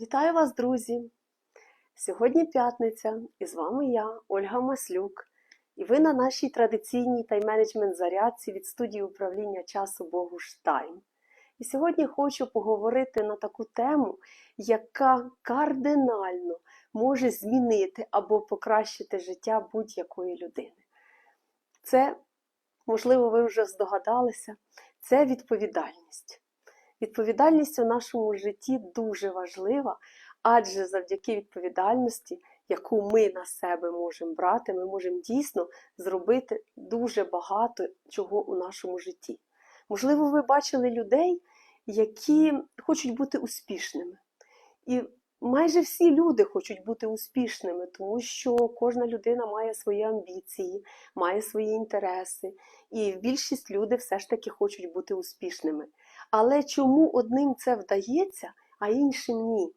Вітаю вас, друзі! Сьогодні п'ятниця, і з вами я, Ольга Маслюк, і ви на нашій традиційній тайм-менеджмент зарядці від студії управління часу Богуш Тайм. І сьогодні хочу поговорити на таку тему, яка кардинально може змінити або покращити життя будь-якої людини. Це, можливо, ви вже здогадалися, це відповідальність. Відповідальність у нашому житті дуже важлива, адже завдяки відповідальності, яку ми на себе можемо брати, ми можемо дійсно зробити дуже багато чого у нашому житті. Можливо, ви бачили людей, які хочуть бути успішними. І майже всі люди хочуть бути успішними, тому що кожна людина має свої амбіції, має свої інтереси, і більшість людей все ж таки хочуть бути успішними. Але чому одним це вдається, а іншим ні?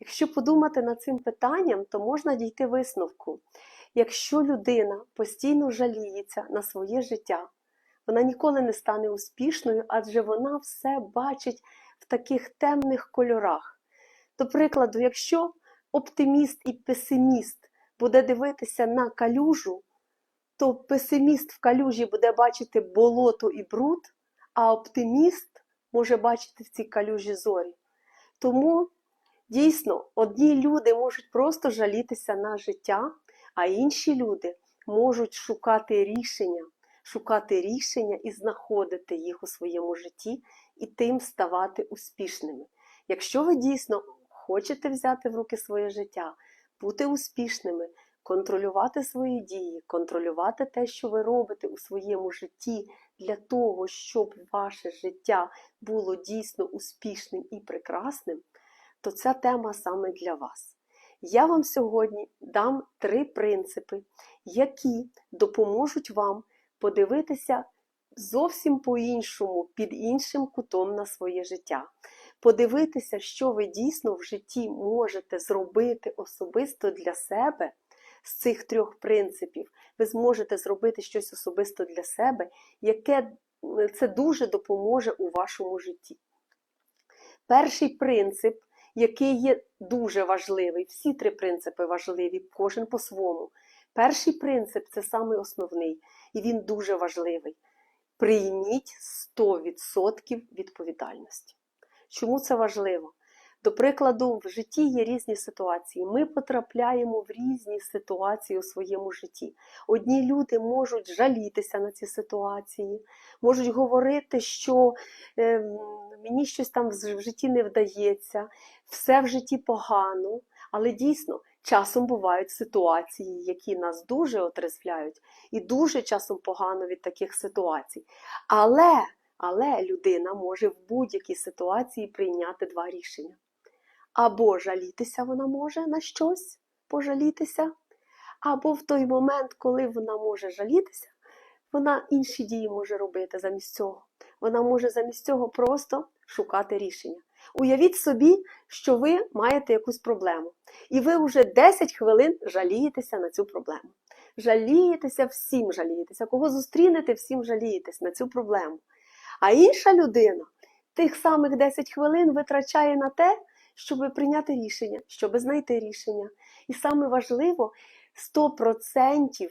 Якщо подумати над цим питанням, то можна дійти висновку. Якщо людина постійно жаліється на своє життя, вона ніколи не стане успішною, адже вона все бачить в таких темних кольорах. До прикладу, якщо оптиміст і песиміст буде дивитися на калюжу, то песиміст в калюжі буде бачити болото і бруд, а оптиміст може бачити в цій калюжі зорі. Тому дійсно одні люди можуть просто жалітися на життя, а інші люди можуть шукати рішення, шукати рішення і знаходити їх у своєму житті і тим ставати успішними. Якщо ви дійсно хочете взяти в руки своє життя, бути успішними, контролювати свої дії, контролювати те, що ви робите у своєму житті, для того, щоб ваше життя було дійсно успішним і прекрасним, то ця тема саме для вас. Я вам сьогодні дам три принципи, які допоможуть вам подивитися зовсім по-іншому, під іншим кутом на своє життя. Подивитися, що ви дійсно в житті можете зробити особисто для себе з цих трьох принципів. Ви зможете зробити щось особисто для себе, яке це дуже допоможе у вашому житті. Перший принцип, який є дуже важливий, всі три принципи важливі, кожен по-своєму. Перший принцип це самий основний, і він дуже важливий. Прийміть 100% відповідальності. Чому це важливо? До прикладу, в житті є різні ситуації. Ми потрапляємо в різні ситуації у своєму житті. Одні люди можуть жалітися на ці ситуації, можуть говорити, що е, мені щось там в житті не вдається, все в житті погано. Але дійсно, часом бувають ситуації, які нас дуже отрезвляють, і дуже часом погано від таких ситуацій. Але, Але людина може в будь-якій ситуації прийняти два рішення. Або жалітися вона може на щось пожалітися, або в той момент, коли вона може жалітися, вона інші дії може робити замість цього. Вона може замість цього просто шукати рішення. Уявіть собі, що ви маєте якусь проблему, і ви вже 10 хвилин жалієтеся на цю проблему. Жалієтеся всім жалієтеся. Кого зустрінете, всім жалієтесь на цю проблему. А інша людина тих самих 10 хвилин витрачає на те, щоб прийняти рішення, щоб знайти рішення. І саме важливо 100%,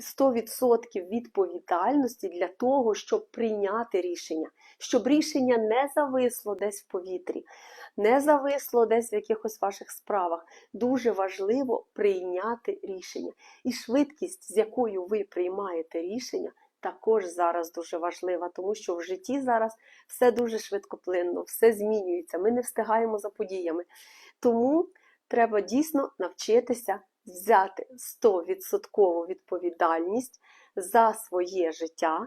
100% відповідальності для того, щоб прийняти рішення, щоб рішення не зависло десь в повітрі, не зависло десь в якихось ваших справах. Дуже важливо прийняти рішення. І швидкість, з якою ви приймаєте рішення, також зараз дуже важлива, тому що в житті зараз все дуже швидкоплинно, все змінюється, ми не встигаємо за подіями. Тому треба дійсно навчитися взяти 100% відповідальність за своє життя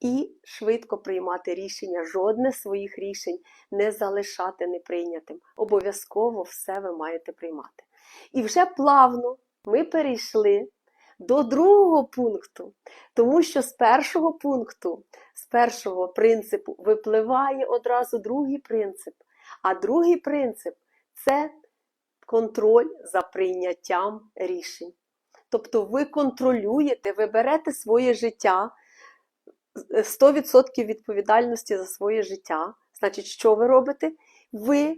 і швидко приймати рішення, жодне своїх рішень не залишати неприйнятим. Обов'язково все ви маєте приймати. І вже плавно ми перейшли до другого пункту, тому що з першого пункту, з першого принципу випливає одразу другий принцип. А другий принцип це контроль за прийняттям рішень. Тобто ви контролюєте, ви берете своє життя, 100% відповідальності за своє життя. Значить, що ви робите? Ви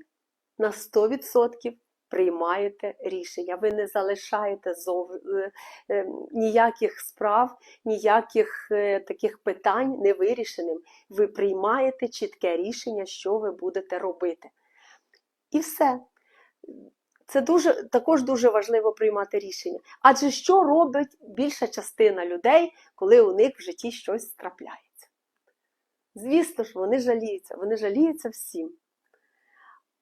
на 100% приймаєте рішення. Ви не залишаєте зов... е, е, ніяких справ, ніяких е, таких питань невирішеним. Ви приймаєте чітке рішення, що ви будете робити. І все. Це дуже, також дуже важливо приймати рішення. Адже що робить більша частина людей, коли у них в житті щось трапляється? Звісно ж, вони жаліються, вони жаліються всім.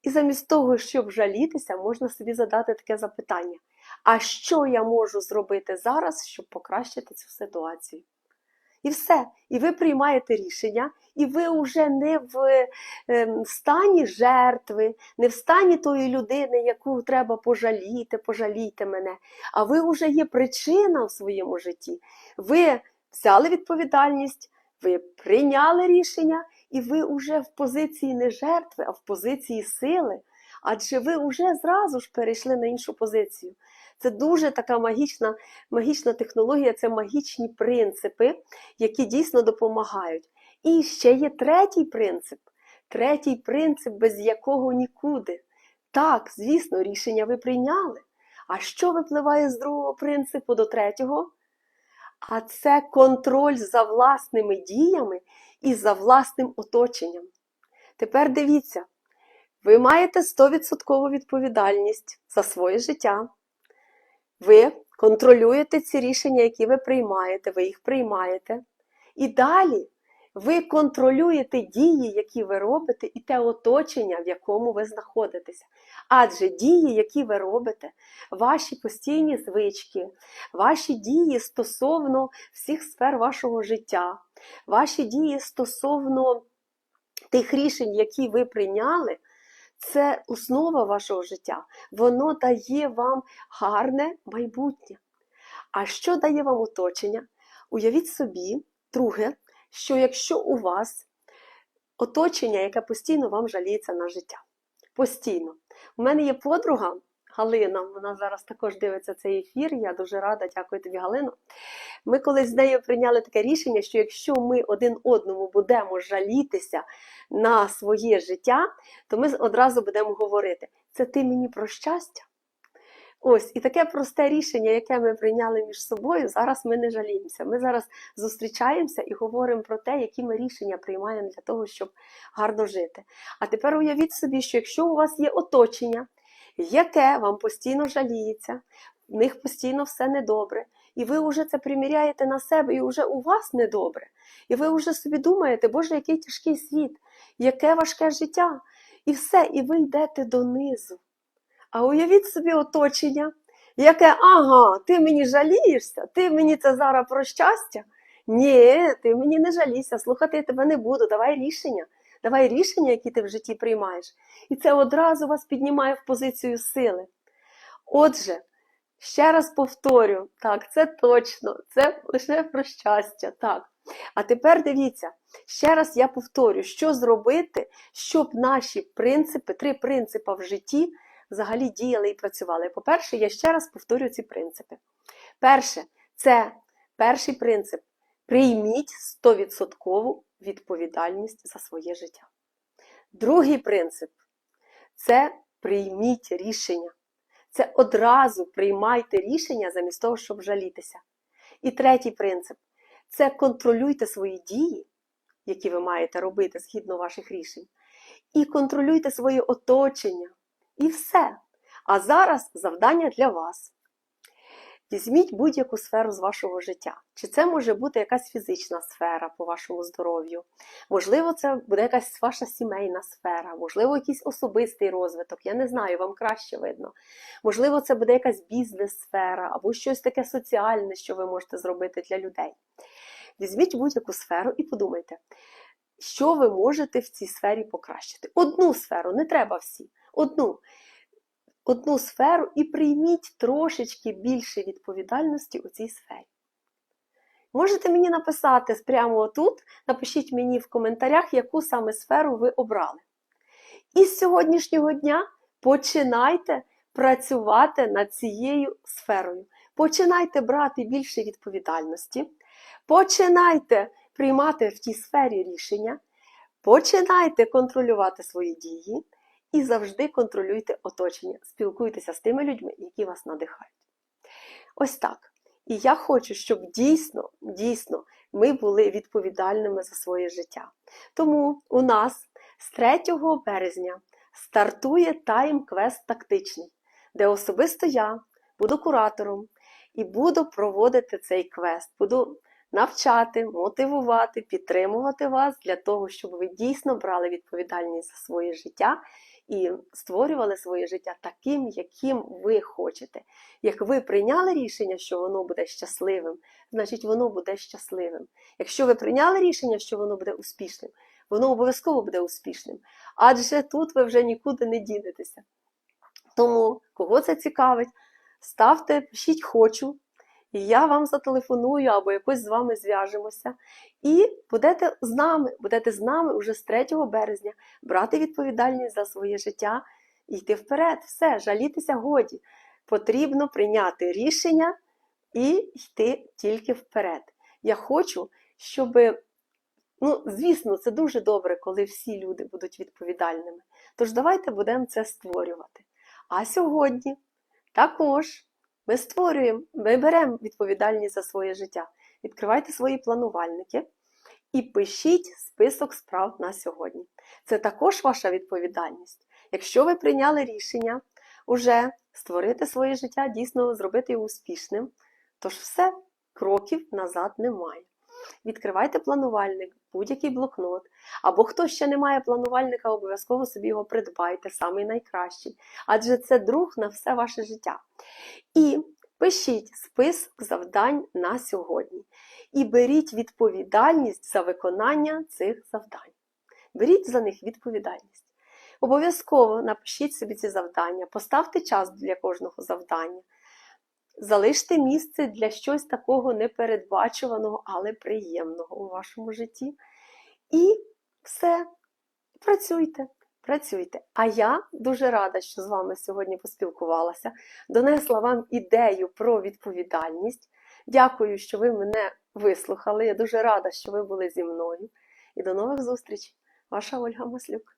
І замість того, щоб жалітися, можна собі задати таке запитання: а що я можу зробити зараз, щоб покращити цю ситуацію? І все. І ви приймаєте рішення, і ви вже не в ем, стані жертви, не в стані тої людини, яку треба пожаліти, пожалійте мене. А ви вже є причина в своєму житті. Ви взяли відповідальність, ви прийняли рішення, і ви вже в позиції не жертви, а в позиції сили. Адже ви вже зразу ж перейшли на іншу позицію. Це дуже така магічна, магічна технологія, це магічні принципи, які дійсно допомагають. І ще є третій принцип. Третій принцип, без якого нікуди. Так, звісно, рішення ви прийняли. А що випливає з другого принципу до третього? А це контроль за власними діями і за власним оточенням. Тепер дивіться, ви маєте 100% відповідальність за своє життя. Ви контролюєте ці рішення, які ви приймаєте, ви їх приймаєте. І далі ви контролюєте дії, які ви робите, і те оточення, в якому ви знаходитеся. Адже дії, які ви робите, ваші постійні звички, ваші дії стосовно всіх сфер вашого життя, ваші дії стосовно тих рішень, які ви прийняли, це основа вашого життя. Воно дає вам гарне майбутнє. А що дає вам оточення? Уявіть собі, друге, що якщо у вас оточення, яке постійно вам жаліється на життя. Постійно. У мене є подруга Галина, вона зараз також дивиться цей ефір. Я дуже рада, дякую тобі, Галино. Ми колись з нею прийняли таке рішення, що якщо ми один одному будемо жалітися на своє життя, то ми одразу будемо говорити: це ти мені про щастя. Ось, і таке просте рішення, яке ми прийняли між собою, зараз ми не жаліємося. Ми зараз зустрічаємося і говоримо про те, які ми рішення приймаємо для того, щоб гарно жити. А тепер уявіть собі, що якщо у вас є оточення, яке вам постійно жаліється, в них постійно все недобре, і ви вже це приміряєте на себе, і вже у вас недобре. І ви вже собі думаєте, Боже, який тяжкий світ, яке важке життя. І все, і ви йдете донизу. А уявіть собі оточення, яке, ага, ти мені жалієшся, ти мені це зараз про щастя. Ні, ти мені не жалійся, слухати я тебе не буду, давай рішення. Давай рішення, які ти в житті приймаєш. І це одразу вас піднімає в позицію сили. Отже, ще раз повторю, так, це точно, це лише про щастя. так. А тепер дивіться, ще раз я повторю, що зробити, щоб наші принципи, три принципи в житті взагалі діяли і працювали. По-перше, я ще раз повторю ці принципи. Перше, це перший принцип. Прийміть 100% відповідальність за своє життя. Другий принцип це прийміть рішення. Це одразу приймайте рішення замість того, щоб жалітися. І третій принцип це контролюйте свої дії, які ви маєте робити згідно ваших рішень. І контролюйте своє оточення. І все. А зараз завдання для вас. Візьміть будь-яку сферу з вашого життя. Чи це може бути якась фізична сфера по вашому здоров'ю? Можливо, це буде якась ваша сімейна сфера, можливо, якийсь особистий розвиток, я не знаю, вам краще видно. Можливо, це буде якась бізнес-сфера або щось таке соціальне, що ви можете зробити для людей. Візьміть будь-яку сферу і подумайте, що ви можете в цій сфері покращити. Одну сферу, не треба всі. Одну одну сферу і прийміть трошечки більше відповідальності у цій сфері. Можете мені написати прямо тут, напишіть мені в коментарях, яку саме сферу ви обрали. І з сьогоднішнього дня починайте працювати над цією сферою. Починайте брати більше відповідальності, починайте приймати в тій сфері рішення, починайте контролювати свої дії. І завжди контролюйте оточення, спілкуйтеся з тими людьми, які вас надихають. Ось так. І я хочу, щоб дійсно, дійсно ми були відповідальними за своє життя. Тому у нас з 3 березня стартує тайм-квест тактичний, де особисто я буду куратором і буду проводити цей квест. Буду навчати, мотивувати, підтримувати вас для того, щоб ви дійсно брали відповідальність за своє життя і створювали своє життя таким, яким ви хочете. Як ви прийняли рішення, що воно буде щасливим, значить воно буде щасливим. Якщо ви прийняли рішення, що воно буде успішним, воно обов'язково буде успішним. Адже тут ви вже нікуди не дінетеся. Тому, кого це цікавить, ставте, пишіть хочу, я вам зателефоную або якось з вами зв'яжемося. І будете з нами, будете з нами уже з 3 березня брати відповідальність за своє життя йти вперед. Все, жалітися годі. Потрібно прийняти рішення і йти тільки вперед. Я хочу, щоб, ну, звісно, це дуже добре, коли всі люди будуть відповідальними. Тож давайте будемо це створювати. А сьогодні також ми створюємо, ми беремо відповідальність за своє життя. Відкривайте свої планувальники і пишіть список справ на сьогодні. Це також ваша відповідальність. Якщо ви прийняли рішення уже створити своє життя, дійсно зробити його успішним, тож все, кроків назад немає. Відкривайте планувальник, будь-який блокнот. Або хто ще не має планувальника, обов'язково собі його придбайте, самий найкращий. Адже це друг на все ваше життя. І пишіть список завдань на сьогодні. І беріть відповідальність за виконання цих завдань. Беріть за них відповідальність. Обов'язково напишіть собі ці завдання, поставте час для кожного завдання. Залиште місце для щось такого непередбачуваного, але приємного у вашому житті. І все, працюйте, працюйте. А я дуже рада, що з вами сьогодні поспілкувалася, донесла вам ідею про відповідальність. Дякую, що ви мене вислухали. Я дуже рада, що ви були зі мною. І до нових зустрічей. Ваша Ольга Маслюк.